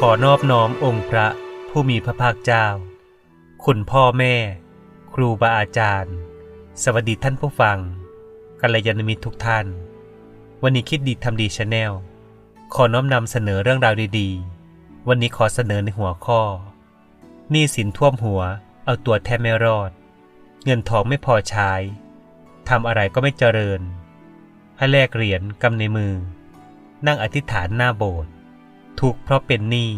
ขอนอบน้อมองค์พระผู้มีพระภาคเจ้า คุณพ่อแม่ ครูบาอาจารย์ สวัสดีท่านผู้ฟังกัลยาณมิตรทุกท่าน วันนี้คิดดีทำดีชาแนลขอน้อมนำเสนอเรื่องราวดีๆ วันนี้ขอเสนอในหัวข้อหนี้สินท่วมหัว เอาตัวแทบไม่รอด เงินทองไม่พอใช้ทำอะไรก็ไม่เจริญให้แลกเหรียญกำในมือ นั่งอธิษฐานหน้าโบสถ์ ทุกข์เพราะเป็นหนี้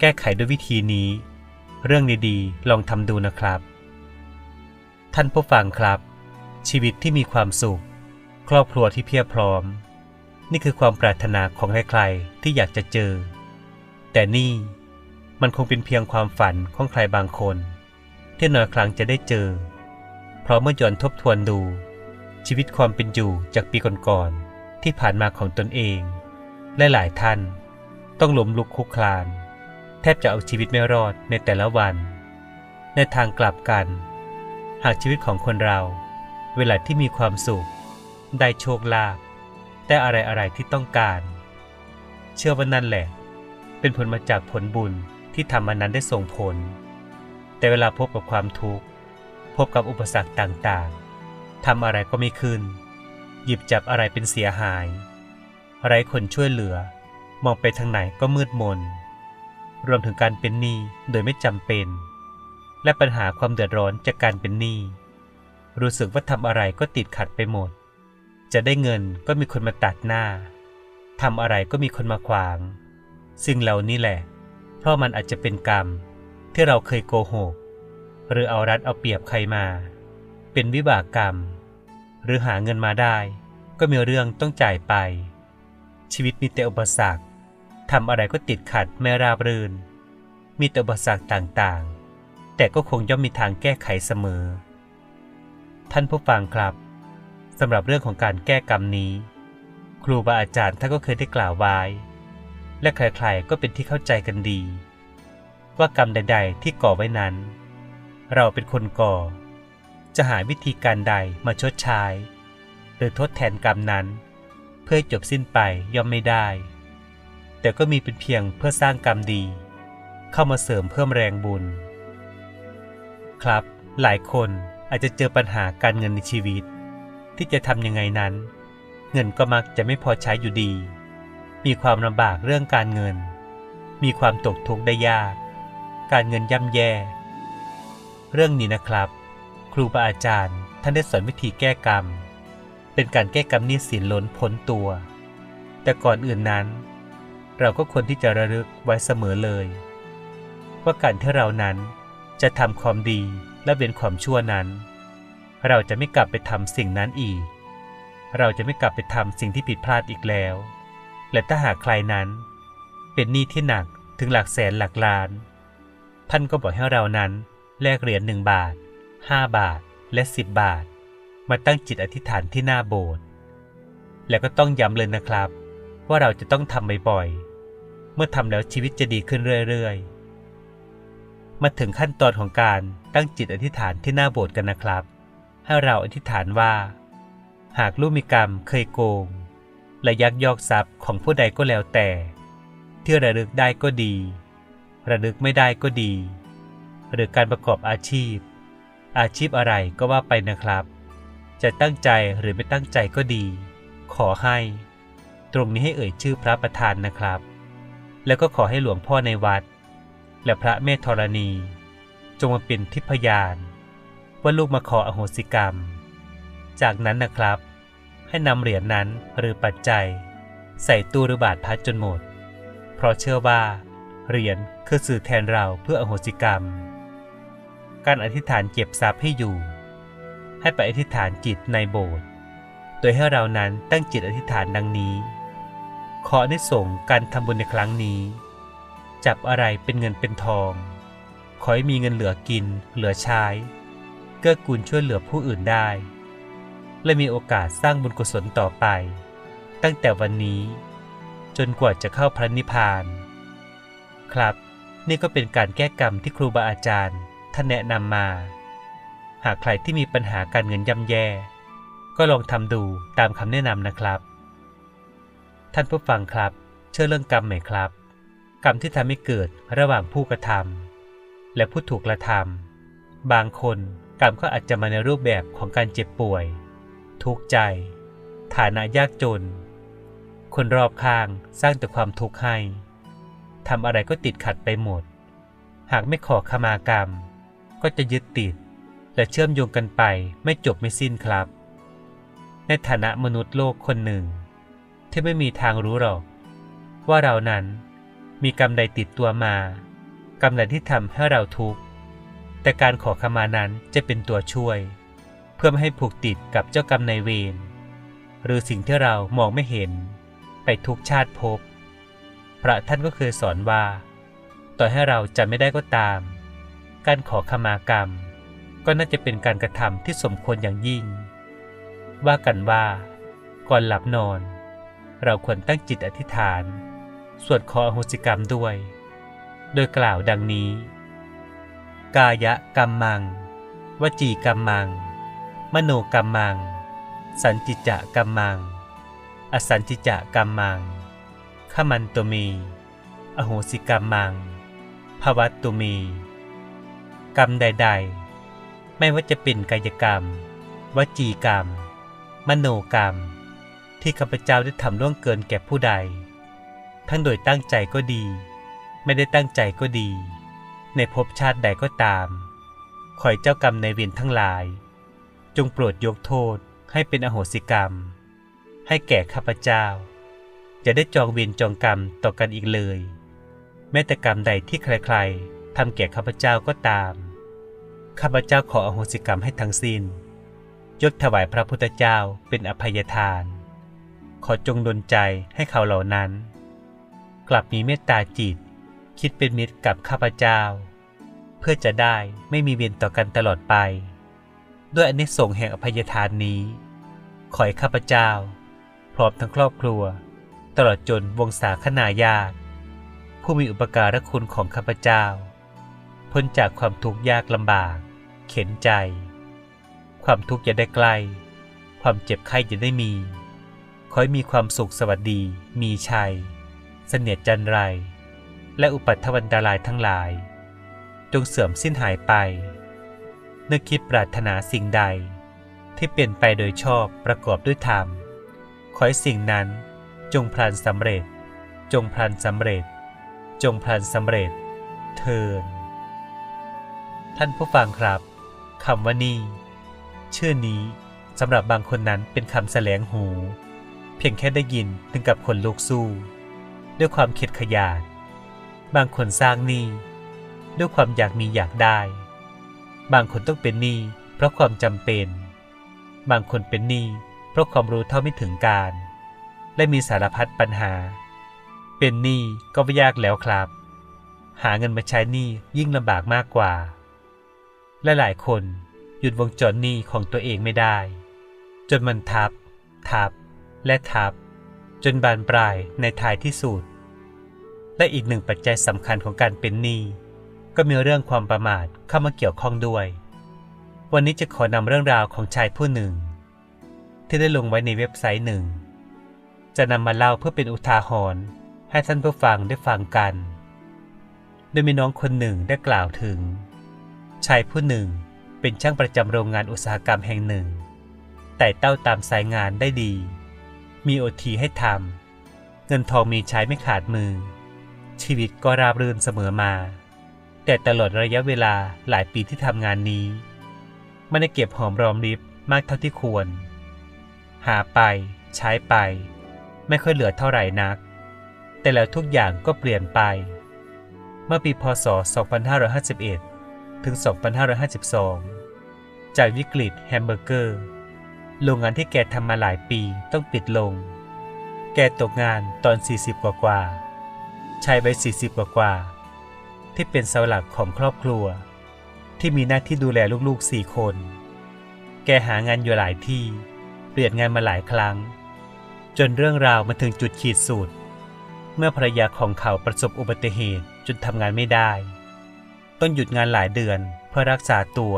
แก้ไขด้วยวิธีนี้ เรื่องดีๆ ลองทำดูนะครับ ท่านผู้ฟังครับ ชีวิตที่มีความสุข ครอบครัวที่เพียบพร้อม นี่คือความปรารถนาของใครๆที่อยากจะเจอ แต่นี่มันคงเป็นเพียงความฝันของใครบางคน ที่น้อยครั้งจะได้เจอ เพราะเมื่อย้อนทบทวนดู ชีวิตความเป็นอยู่จากปีก่อนๆที่ผ่านมาของตนเอง และหลายท่าน ต้องล้มลุกคุกคลาน แทบจะเอาชีวิตไม่รอดในแต่ละวัน ในทางกลับกัน หากชีวิตของคนเรา เวลาที่มีความสุข ได้โชคลาภได้อะไรอะไรที่ต้องการ เชื่อว่านั่นแหละ เป็นผลมาจากผลบุญที่ทำมานั้นได้ส่งผล แต่เวลาพบกับความทุกข์ พบกับอุปสรรคต่างๆทำอะไรก็ไม่ขึ้น หยิบจับอะไรเป็นเสียหาย ไร้คนช่วยเหลือ มองไปทางไหนก็มืดมน รวมถึงการเป็นหนี้โดยไม่จำเป็น และปัญหาความเดือดร้อนจากการเป็นหนี้ รู้สึกว่าทำอะไรก็ติดขัดไปหมด จะได้เงินก็มีคนมาตัดหน้าทำอะไรก็มีคนมาขวาง ซึ่งเหล่านี้แหละ เพราะมันอาจจะเป็นกรรมที่เราเคยโกหก หรือเอารัดเอาเปรียบใครมา เป็นวิบากกรรม หรือหาเงินมาได้ ก็มีเรื่องต้องจ่ายไป ชีวิตมีแต่อุปสรรคทำอะไรก็ติดขัดไม่ราบรื่น มีแต่อุปสรรคต่างๆ แต่ก็คงย่อมมีทางแก้ไขเสมอ ท่านผู้ฟังครับสำหรับเรื่องของการแก้กรรมนี้ ครูบาอาจารย์ท่านก็เคยได้กล่าวไว้ และใครๆก็เป็นที่เข้าใจกันดี ว่ากรรมใด ๆ ที่ก่อไว้นั้น เราเป็นคนก่อ จะหาวิธีการใดมาชดใช้หรือทดแทนกรรมนั้น เพื่อจบสิ้นไปย่อมไม่ได้ แต่ก็มีเป็นเพียงเพื่อสร้างกรรมดี เข้ามาเสริมเพิ่มแรงบุญ ครับ หลายคนอาจจะเจอปัญหาการเงินในชีวิต ที่จะทำยังไงนั้น เงินก็มักจะไม่พอใช้อยู่ดี มีความลำบากเรื่องการเงิน มีความตกทุกข์ได้ยาก การเงินย่ำแย่ เรื่องนี้นะครับ ครูบาอาจารย์ท่านได้สอนวิธีแก้กรรม เป็นการแก้กรรมนี้สินล้นพ้นตัว แต่ก่อนอื่นนั้น เราก็ควรที่จะระลึกไว้เสมอเลย ว่าการที่เรานั้นจะทำความดีและเว้นความชั่วนั้น เราจะไม่กลับไปทำสิ่งนั้นอีก เราจะไม่กลับไปทำสิ่งที่ผิดพลาดอีกแล้ว และถ้าหากใครนั้น เป็นหนี้ที่หนักถึงหลักแสนหลักล้าน ท่านก็บอกให้เรานั้นแลกเหรียญหนึ่งบาท 5 บาทและ 10 บาท มาตั้งจิตอธิษฐานที่หน้าโบสถ์แล้วก็ต้องย้ำเลยนะครับ ว่าเราจะต้องทำบ่อยๆ เมื่อทำแล้วชีวิตจะดีขึ้นเรื่อยๆ มาถึงขั้นตอนของการตั้งจิตอธิษฐานที่หน้าโบสถ์กันนะครับ ให้เราอธิษฐานว่า หากลูกมีกรรมเคยโกง และยักยอกทรัพย์ของผู้ใดก็แล้วแต่ ที่ระลึกได้ก็ดี ระลึกไม่ได้ก็ดี หรือการประกอบอาชีพ อาชีพอะไรก็ว่าไปนะครับ จะตั้งใจหรือไม่ตั้งใจก็ดี ขอให้ ตรงนี้ให้เอ่ยชื่อพระประธานนะครับ แล้วก็ขอให้หลวงพ่อในวัด และพระเมธธรณี จงมาเป็นทิพยาน ว่าลูกมาขออโหสิกรรม จากนั้นนะครับ ให้นำเหรียญนนั้นหรือปัจจัย ใส่ตู้หรือบาทพัดจนหมด เพราะเชื่อว่า เหรียญคือสื่อแทนเราเพื่ออโหสิกรรม การอธิษฐานเก็บทรัพย์ให้อยู่ ให้ไปอธิษฐานจิตในโบสถ์ โดยให้เรานั้นตั้งจิตอธิษฐานดังนี้ ขอได้ส่งส์การทำบุญในครั้งนี้ จับอะไรเป็นเงินเป็นทอง ขอให้มีเงินเหลือกิน เหลือใช้ เกื้อกูลช่วยเหลือผู้อื่นได้ และมีโอกาสสร้างบุญกุศลต่อไป ตั้งแต่วันนี้ จนกว่าจะเข้าพระนิพพาน ครับ นี่ก็เป็นการแก้กรรมที่ครูบาอาจารย์ท่านแนะนำมา หากใครที่มีปัญหาการเงินย่ำแย่ ก็ลองทำดูตามคำแนะนำนะครับ ท่านผู้ฟังครับ เชื่อเรื่องกรรมไหมครับ กรรมที่ทำให้เกิดระหว่างผู้กระทำและผู้ถูกกระทำบางคนกรรมก็อาจจะมาในรูปแบบของการเจ็บป่วย ทุกข์ใจ ฐานะยากจน คนรอบข้างสร้างแต่ความทุกข์ให้ทำอะไรก็ติดขัดไปหมด หากไม่ขอขมากรรม ก็จะยึดติด และเชื่อมโยงกันไปไม่จบไม่สิ้นครับ ในฐานะมนุษย์โลกคนหนึ่ง ที่ไม่มีทางรู้หรอก ว่าเรานั้นมีกรรมใดติดตัวมากรรมใดที่ทำให้เราทุกข์แต่การขอขมานั้นจะเป็นตัวช่วย เพื่อไม่ให้ผูกติดกับเจ้ากรรมนายเวรหรือสิ่งที่เรามองไม่เห็น ไปทุกชาติภพพระท่านก็เคยสอนว่า ต่อให้เราจะไม่ได้ก็ตาม การขอขมากรรม ก็น่าจะเป็นการกระทำที่สมควรอย่างยิ่ง ว่ากันว่า ก่อนหลับนอน เราควรตั้งจิตอธิษฐาน สวดขออโหสิกรรมด้วย โดยกล่าวดังนี้ กายะกรรมัง วจีกรรมัง มโนกรรมัง สันจิจะกรรมัง อสันจิจะกรรมังขมันตุมี อโหสิกรรมังภวัตตุมี กรรมใด ๆ ไม่ว่าจะเป็นกายกรรม วจีกรรม มโนกรรม ที่ข้าพเจ้าได้ทำล่วงเกินแก่ผู้ใด ทั้งโดยตั้งใจก็ดี ไม่ได้ตั้งใจก็ดี ในภพชาติใดก็ตามขอให้เจ้ากรรมในายเวรทั้งหลาย จงโปรดยกโทษให้เป็นอโหสิกรรม ให้แก่ข้าพเจ้า จะได้จองเวรจองกรรมต่อกันอีกเลย แม้แต่กรรมใดที่ใครๆทำแก่ข้าพเจ้าก็ตาม ข้าพเจ้าขออโหสิกรรมให้ทั้งสิ้น ยกถวายพระพุทธเจ้าเป็นอภัยทาน ขอจงดลใจให้เขาเหล่านั้น กลับมีเมตตาจิต คิดเป็นมิตรกับข้าพเจ้า เพื่อจะได้ไม่มีเวรต่อกันตลอดไป ด้วยอเนิสงแห่งอภัยทานนี้ ขอให้ข้าพเจ้า พร้อมทั้งครอบครัว ตลอดจนวงศาคณาญาติ ผู้มีอุปการะคุณของข้าพเจ้าพ้นจากความทุกข์ยากลำบาก เข็นใจ ความทุกข์จะได้ใกล้ ความเจ็บไข้จะได้มี ขอให้มีความสุขสวัสดี มีชัย เสนียดจันไร และอุปัตถวันตรายทั้งหลาย จงเสื่อมสิ้นหายไป นึกคิดปรารถนาสิ่งใด ที่เป็นไปโดยชอบประกอบด้วยธรรม ขอให้สิ่งนั้นจงพลันสำเร็จ จงพลันสำเร็จ จงพลันสำเร็จ เทินท่านผู้ฟังครับ คำว่านี่ชื่อนี้สำหรับบางคนนั้นเป็นคำแสลงหู เพียงแค่ได้ยินถึงกับคนลุกสู้ ด้วยความเข็ดขยาดบางคนสร้างหนี้ด้วยความอยากมีอยากได้ บางคนต้องเป็นหนี้เพราะความจำเป็น บางคนเป็นหนี้เพราะความรู้เท่าไม่ถึงการ และมีสารพัดปัญหา เป็นหนี้ก็ไม่ยากแล้วครับ หาเงินมาใช้หนี้ยิ่งลำบากมากกว่า และหลายคนหยุดวงจรนี้ของตัวเองไม่ได้ จนมันทับ ทับ และทับ จนบานปลายในท้ายที่สุด และอีกหนึ่งปัจจัยสำคัญของการเป็นหนี้ก็มีเรื่องความประมาทเข้ามาเกี่ยวข้องด้วย วันนี้จะขอนำเรื่องราวของชายผู้หนึ่ง ที่ได้ลงไว้ในเว็บไซต์หนึ่ง จะนำมาเล่าเพื่อเป็นอุทาหรณ์ให้ท่านผู้ฟังได้ฟังกัน โดยมีน้องคนหนึ่งได้กล่าวถึง ชายผู้หนึ่งเป็นช่างประจำโรงงานอุตสาหกรรมแห่งหนึ่ง แต่เต้าตามสายงานได้ดี มีโอทีให้ทำ เงินทองมีใช้ไม่ขาดมือ ชีวิตก็ราบรื่นเสมอมา แต่ตลอดระยะเวลาหลายปีที่ทำงานนี้ ไม่ได้เก็บหอมรอมริบมากเท่าที่ควร หาไป ใช้ไป ไม่ค่อยเหลือเท่าไหร่นัก แต่แล้วทุกอย่างก็เปลี่ยนไป เมื่อปีพศ 2551 ถึง 2552 จากวิกฤตแฮมเบอร์เกอร์ โรงงานที่แกทำมาหลายปีต้องปิดลง แกตกงานตอน 40 กว่ากว่าชายวัย 40 กว่ากว่า ที่เป็นเสาหลักของครอบครัว ที่มีหน้าที่ดูแลลูกๆ 4 คน แกหางานอยู่หลายที่ เปลี่ยนงานมาหลายครั้ง จนเรื่องราวมาถึงจุดขีดสุด เมื่อภรรยาของเขาประสบอุบัติเหตุจนทำงานไม่ได้ ต้องหยุดงานหลายเดือนเพื่อรักษาตัว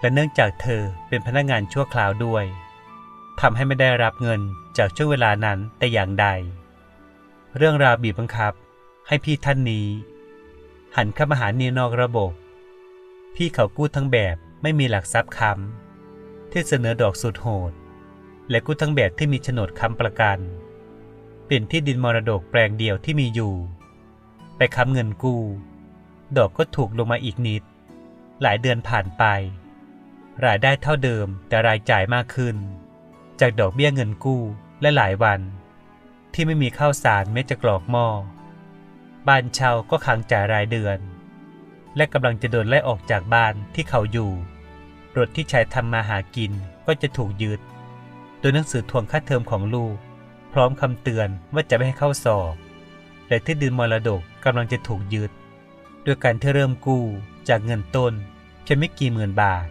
และเนื่องจากเธอเป็นพนักงานชั่วคราวด้วยทำให้ไม่ได้รับเงินจากช่วงเวลานั้นแต่อย่างใด เรื่องราวบีบบังคับให้พี่ท่านนี้ หันเข้ามาหาหนี่นอกระบบ พี่เขากู้ทั้งแบบไม่มีหลักทรัพย์ค้ำที่เสนอดอกสุดโหด และกู้ทั้งแบบที่มีโฉนดค้ำประกัน เปลี่ยนที่ดินมรดกแปลงเดียวที่มีอยู่ ไปค้ำเงินกู้ ดอกก็ถูกลงมาอีกนิด หลายเดือนผ่านไป รายได้เท่าเดิมแต่รายจ่ายมากขึ้น จากดอกเบี้ยเงินกู้และหลายวัน ที่ไม่มีข้าวสารแม้จะกรอกหม้อบ้านเช่าก็ค้างจ่ายรายเดือน และกำลังจะโดนไล่ออกจากบ้านที่เขาอยู่รถที่ใช้ทำมาหากินก็จะถูกยึด โดยหนังสือทวงค่าเทอมของลูก พร้อมคำเตือนว่าจะไม่ให้เข้าสอบ และที่ดินมรดกกำลังจะถูกยึด โดยการที่เริ่มกู้จากเงินต้นเพียงไม่กี่หมื่นบาท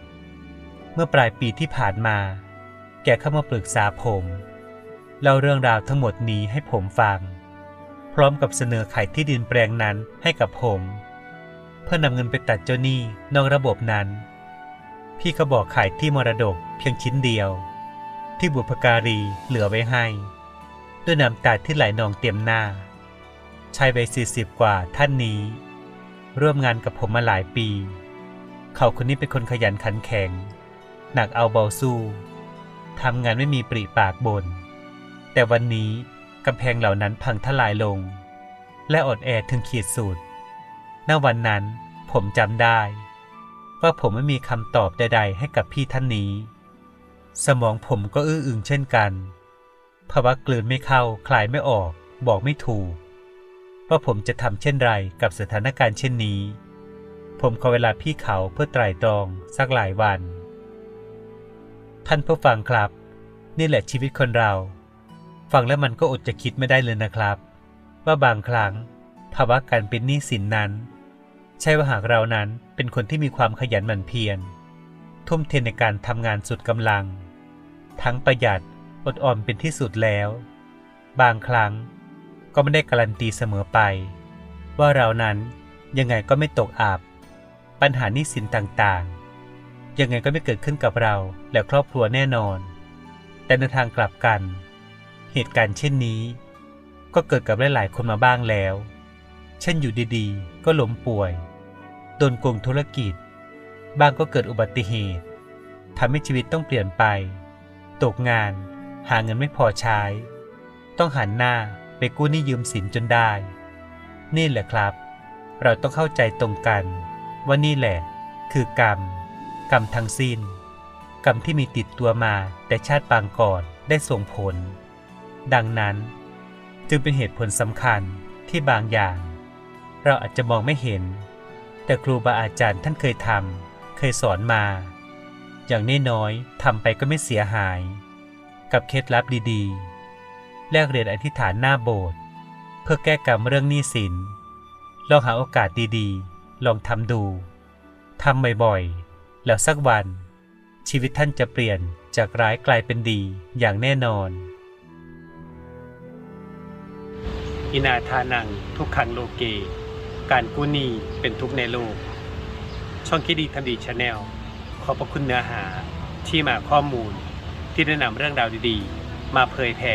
เมื่อปลายปีที่ผ่านมา แกเข้ามาปรึกษาผมเล่าเรื่องราวทั้งหมดนี้ให้ผมฟัง พร้อมกับเสนอขายที่ดินแปลงนั้นให้กับผม เพื่อนำเงินไปตัดเจ้าหนี้นอกระบบนั้น พี่เขาบอกขายที่มรดกเพียงชิ้นเดียว ที่บุพการีเหลือไว้ให้ ด้วยน้ำตาที่ไหลนองเต็มหน้าชายวัยสี่สิบกว่าท่านนี้ ร่วมงานกับผมมาหลายปี เขาคนนี้เป็นคนขยันขันแข็ง หนักเอาเบาสู้ทำงานไม่มีปริปากบนแต่วันนี้กำแพงเหล่านั้นพังทลายลง และอดแอถึงขีดสุดณวันนั้นผมจำได้ ว่าผมไม่มีคำตอบใด ๆ ให้กับพี่ท่านนี้ สมองผมก็อื้ออึงเช่นกันภาวะกลืนไม่เข้าคลายไม่ออก บอกไม่ถูก ว่าผมจะทำเช่นไรกับสถานการณ์เช่นนี้ ผมขอเวลาพี่เขาเพื่อไตร่ตรองสักหลายวัน ท่านผู้ฟังครับ นี่แหละชีวิตคนเรา ฟังแล้วมันก็อดจะคิดไม่ได้เลยนะครับ ว่าบางครั้งภาวะการเป็นหนี้สินนั้น ใช่ว่าหากเรานั้นเป็นคนที่มีความขยันหมั่นเพียรทุ่มเทในการทำงานสุดกำลัง ทั้งประหยัดอดออมเป็นที่สุดแล้ว บางครั้ง ก็ไม่ได้การันตีเสมอไป ว่าเรานั้นยังไงก็ไม่ตกอาบปัญหานี้สินต่างๆ ยังไงก็ไม่เกิดขึ้นกับเราและครอบครัวแน่นอน แต่ในทางกลับกัน เหตุการณ์เช่นนี้ ก็เกิดกับหลายๆคนมาบ้างแล้ว เช่นอยู่ดีๆ ก็ล้มป่วย โดนโกงธุรกิจ บ้างก็เกิดอุบัติเหตุทำให้ชีวิตต้องเปลี่ยนไป ตกงาน หาเงินไม่พอใช้ ต้องหันหน้า ไปกู้หนี้ยืมสินจนได้ นี่แหละครับ เราต้องเข้าใจตรงกัน ว่านี่แหละ คือกรรม กรรมทั้งสิ้น กรรมที่มีติดตัวมาแต่ชาติปางก่อนได้ส่งผล ดังนั้น จึงเป็นเหตุผลสำคัญที่บางอย่าง เราอาจจะมองไม่เห็น แต่ครูบาอาจารย์ท่านเคยทำเคยสอนมา อย่างน้อยๆทำไปก็ไม่เสียหาย กับเคล็ดลับดีๆ แลกเรียนอธิษฐานหน้าโบสถ์เพื่อแก้กรรมเรื่องหนี้สิน ลองหาโอกาสดีๆ ลองทำดูทำบ่อยๆ แล้วสักวัน ชีวิตท่านจะเปลี่ยนจากร้ายกลายเป็นดีอย่างแน่นอน อินาทานังทุกขังโลเก การกู้หนี้เป็นทุกในโลก ช่องคิดดีทำดีชาแนลขอบพระคุณเนื้อหาที่มาข้อมูลที่ได้นำเรื่องราวดีๆ มาเผยแผ่